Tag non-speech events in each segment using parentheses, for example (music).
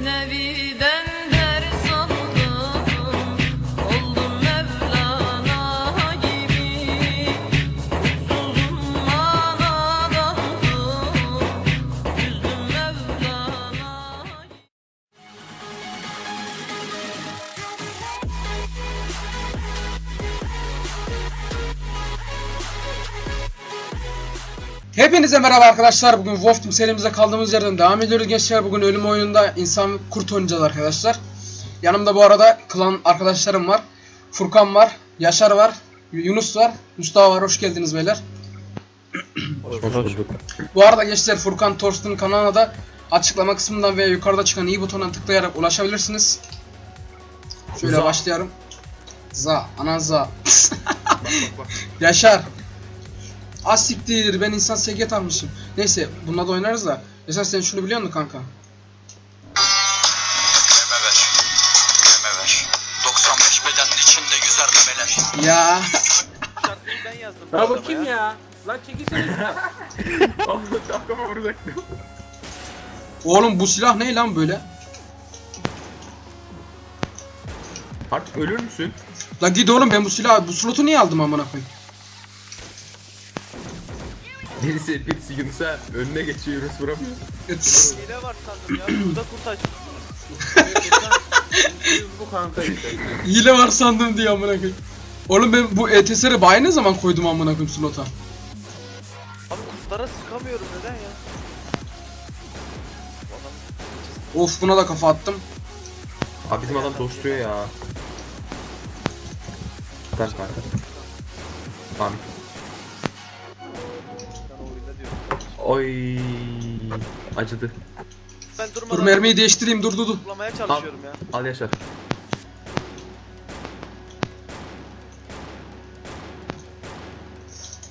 mesnevide Hepinize merhaba arkadaşlar. Bugün Wolf Team serimize kaldığımız yerden devam ediyoruz gençler. Bugün ölüm oyununda insan ve kurt oynayacağız arkadaşlar. Yanımda bu arada klan arkadaşlarım var. Furkan var, Yaşar var, Yunus var, Mustafa var. Hoş geldiniz beyler. Hoş bulduk. Bu arada gençler Furkan Torst'un kanalına da açıklama kısmından veya yukarıda çıkan i butonuna tıklayarak ulaşabilirsiniz. Şöyle Za. başlayalım. Za, anan za. (laughs) Yaşar. Az siktir ben insan SG almışım. Neyse bununla da oynarız da. Yaşar sen şunu biliyor musun kanka? Meme ver. Meme ver. 95 bedenin içinde yüzer memeler. Ya Şarkıyı ben yazdım. bu Ya adama ya? Lan çekilsene. (laughs) Kafama vuracaktım. oğlum bu silah ne lan böyle? Artık ölür müsün? La git oğlum ben bu silah bu slotu niye aldım amına koyayım? Birisi, birisi Yunus'a önüne geçiyor Yunus vuramıyor. Hile var sandım ya. Burada kurt açmış. bu kanka işte. Hile var sandım diye amına koyayım. Oğlum ben bu E ETS'leri bayi ne zaman koydum amına koyayım slota? Abi kurtlara sıkamıyorum neden ya? Of buna da kafa attım. Abi bizim adam dostluyor ya. Ver kanka. Abi. Oy. Acıdı. Ben durmadan Dur mermiyi değiştireyim dur dur dur. toplamaya çalışıyorum ya. Al Yaşar.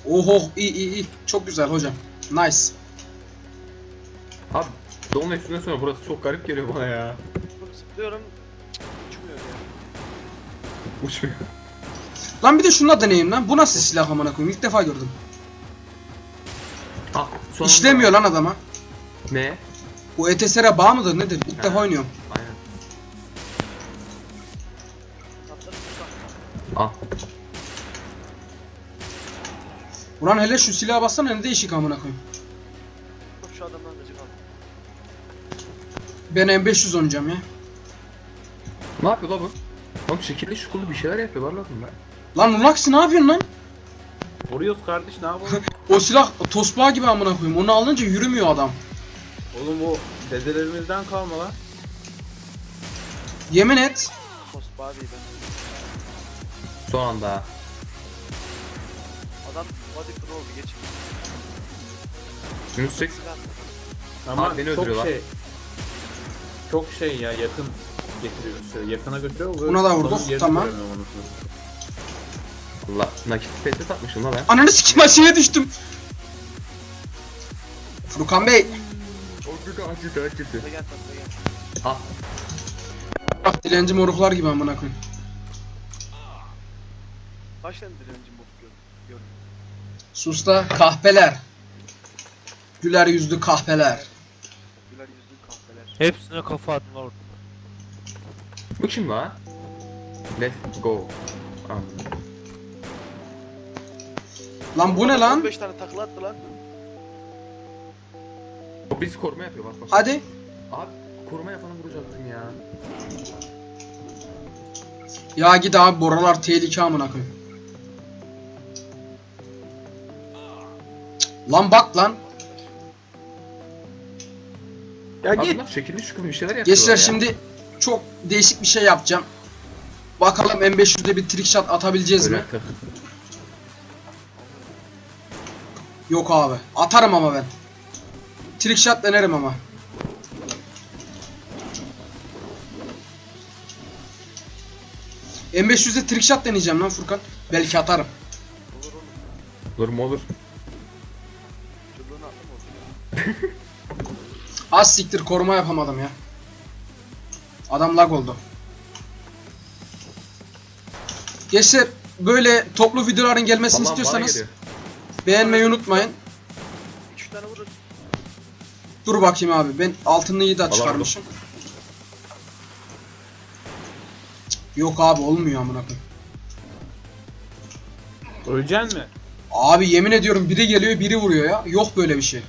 Oho iyi iyi iyi. Çok güzel hocam. Nice. Abi Doğum üstünden sonra burası çok garip geliyor bana ya. Zıplıyorum. Cık, Uçmuyor ya. Uçmuyor. Lan bir de şuna deneyeyim lan. Bu nasıl silah amına koyayım? İlk defa gördüm. Ah son İşlemiyor lan adama. Ne? Bu ETS'lere bağ mıdır nedir? İlk defa oynuyorum. Aynen. Al. Ulan hele şu silaha bassana ne değişik amına koyayım. Dur şu adamdan aldım. Ben M500 oynayacağım ya. Ne yapıyor la bu? Oğlum şekilli şukullu bir şeyler yapıyorlar lan bunlar. Lan Lunaxi ne yapıyorsun lan? Vuruyoruz kardeş ne yapalım? O silah tosbağa gibi amına koyayım. Onu alınca yürümüyor adam. Oğlum bu dedelerimizden kalma lan. Yemin et. Post body'ydi. Son anda. Adam body pro oldu geç. Yunus çek. Silah. Ama Abi beni çok öldürüyorlar. şey. Çok şey ya yakın getiriyor işte. Yakına götürüyor. bu Buna da vurduk, tamam. Allah nakit pete takmışım la ben. Ananı sikim aşağıya düştüm. Furkan Bey. Acıdı acıdı acıdı. Tatlı gel tatlı gel. Al. Bak dilenci moruklar gibi amına koyayım. Kaç tane direnci bok gör. Gör. Susta kahpeler. Güler yüzlü kahpeler. Güler yüzlü kahveler. Hepsine kafa atma orada. Bu kim la? Let's go. Ah. Lan bu ne lan? 15 tane takla attı lan. Biz koruma yapıyor bak bak. Hadi. Abi koruma yapanı vuracaktım ya. Ya git abi boralar tehlike amına koyayım. Lan bak lan. Ya Abi git. bunlar şekilli şukullu bir şeyler yapıyorlar Gençler ya. şimdi çok değişik bir şey yapacağım. Bakalım M500'de bir trick shot atabileceğiz Öyle mi? yaptık. Yok abi. Atarım ama ben. Trick shot denerim ama. M500'de trick shot deneyeceğim lan Furkan. Belki atarım. Olur oğlum. Olur mu olur. Attım. (laughs) Az siktir koruma yapamadım ya. Adam lag oldu. Gençler böyle toplu videoların gelmesini bana istiyorsanız. Beğenmeyi unutmayın. 2-3 tane vururuz. Dur bakayım abi ben altınlıyı da çıkarmışım. Cık, Yok abi olmuyor amına koyayım. Öleceksin mi? Abi yemin ediyorum biri geliyor biri vuruyor ya. Yok böyle bir şey.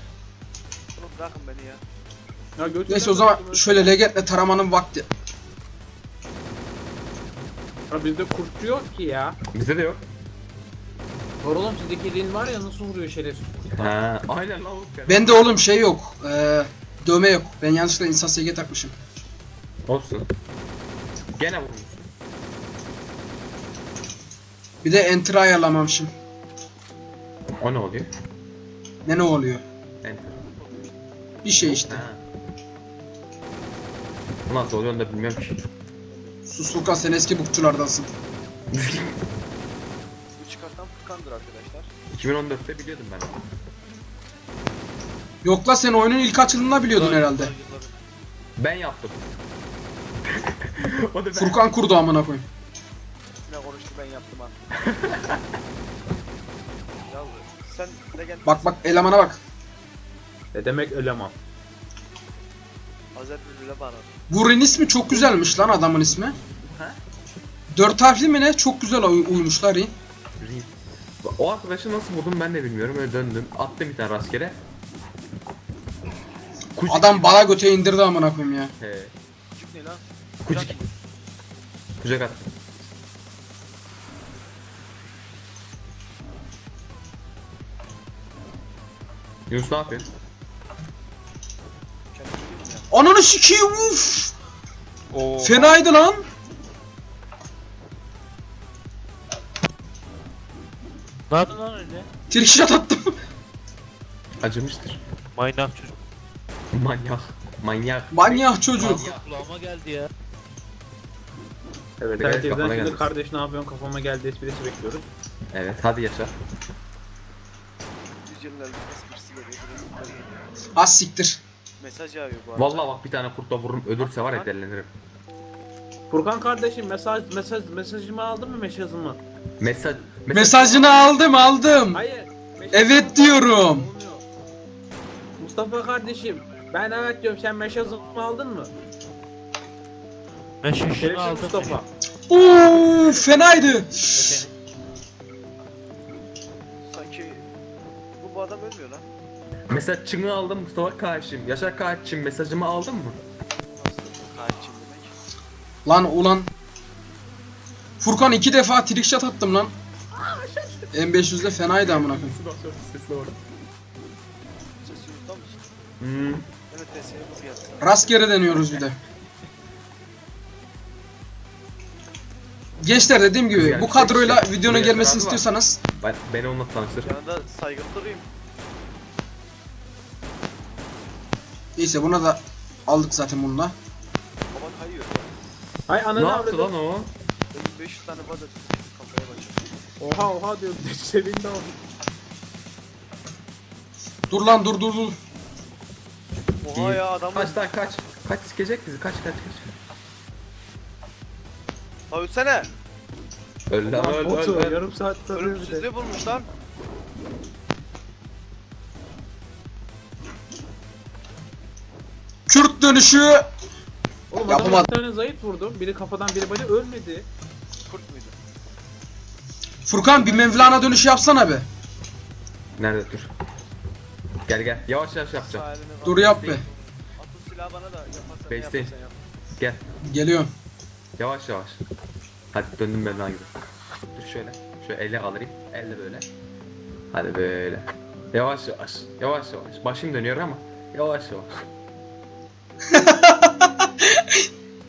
Oğlum bırakın beni ya. Ya götür. Neyse o zaman şöyle legetle taramanın vakti. Ya bizde kurtçu yok ki ya. Bizde de yok. Var oğlum sizdeki elin var ya nasıl vuruyor şerefsiz. Ha, aynen lan. Bende oğlum şey yok. Ee, dövme yok. Ben yanlışlıkla insan SG takmışım. Olsun. Gene vurmuşsun. Bir de enter ayarlamamışım. O ne oluyor? Ne ne oluyor? Enter. Bir şey işte. Ha. Bu Nasıl oluyor onu da bilmiyorum ki. Sus Furkan sen eski bukçulardansın. (laughs) Furkan'dır arkadaşlar. 2014'te biliyordum ben onu. Yok la sen oyunun ilk açılımında biliyordun herhalde. Yıllar, yıllar. Ben yaptım. (laughs) o da ben. Furkan kurdu amına koyayım. Ne konuştu ben yaptım ha. (laughs) sen legend Bak bak elemana bak. Ne demek eleman? Azer Bülbül'e bana. Burin ismi çok güzelmiş lan adamın ismi. Dört harfli mi ne? Çok güzel uy- uymuşlar iyi. O arkadaşı nasıl vurdum ben de bilmiyorum. Öyle döndüm. Attım bir tane rastgele. Kucik. Adam bala göte indirdi amına koyayım ya. He. Küçük ne lan? Kucik. Kucak attım. Yunus ne yapıyorsun? Ananı sikeyim uf. Oo. Fenaydı lan. Ne yaptın lan öyle? Trickshot attım. Acımıştır. Manyak çocuk. Manyak. Manyak. Manyak çocuk. Allah kulağıma geldi ya. Evet Evet, kafana şimdi geldi. kardeş ne yapıyorsun kafama geldi esprisi bekliyoruz. Evet hadi yaşa. Geliyor. birisi geliyor. Az siktir. Mesaj yağıyor bu arada. Vallahi bak bir tane kurtla vururum ölürse var ya delenirim. Furkan kardeşim mesaj mesaj mesajımı aldın mı mesajımı? Mesaj. Mesajını aldım aldım. Hayır. mesajımı Evet diyorum. Olmuyor. Mustafa kardeşim ben evet diyorum sen mesajımı aldın mı? Ben şişini Şerefsiz aldım. Mustafa. Oo fenaydı. Sanki bu, bu adam ölmüyor lan. Mesajını aldım Mustafa kardeşim. Yaşar kardeşim mesajımı aldın mı? Nasıl? Kaççı demek. Lan ulan. Furkan iki defa trickshot attım lan. M500'de fenaydı amına koyayım. Sesli orada. Ses yurtta mı? Hmm. Rastgele deniyoruz bir de. Gençler dediğim gibi Yani bu kadroyla şey- videonun gelmesini istiyorsanız Ben, beni onunla tanıştır. Yanında saygılı durayım. neyse buna da aldık zaten bununla. Baba kayıyor. Hay Ne ananı yaptı avradım. lan o? Benim 500 tane bada kafaya bakıyor. Oha oha diyor. Sevindi o. Dur lan dur dur dur. Oha ya adamın... Kaç lan kaç. Kaç sikecek bizi kaç kaç kaç. Ha ölsene. Öl lan öl öl Botu öl. yarım saat tarıyor bir de. Ölümsüzlüğü bulmuş lan. Kürt dönüşü. Oğlum adam Yapamadım. bir tane zayıf vurdum. Biri kafadan biri body ölmedi. Kurt muydu? Furkan bir Mevlana dönüşü yapsana be. Nerede dur. Gel gel yavaş yavaş yapacağım. Dur yap be. Atın silahı bana da yaparsan yaparsan yap. Gel. Geliyorum. Yavaş yavaş. Hadi döndüm ben lan gibi. Dur şöyle. Şöyle elle alayım. Elle böyle. Hadi böyle. Yavaş yavaş. Yavaş yavaş. Başım dönüyor ama. Yavaş yavaş. (laughs)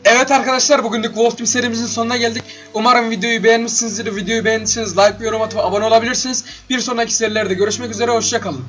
Evet arkadaşlar bugünlük Wolf Team serimizin sonuna geldik. Umarım videoyu beğenmişsinizdir. Videoyu beğendiyseniz like yorum atıp abone olabilirsiniz. Bir sonraki serilerde görüşmek üzere. Hoşçakalın.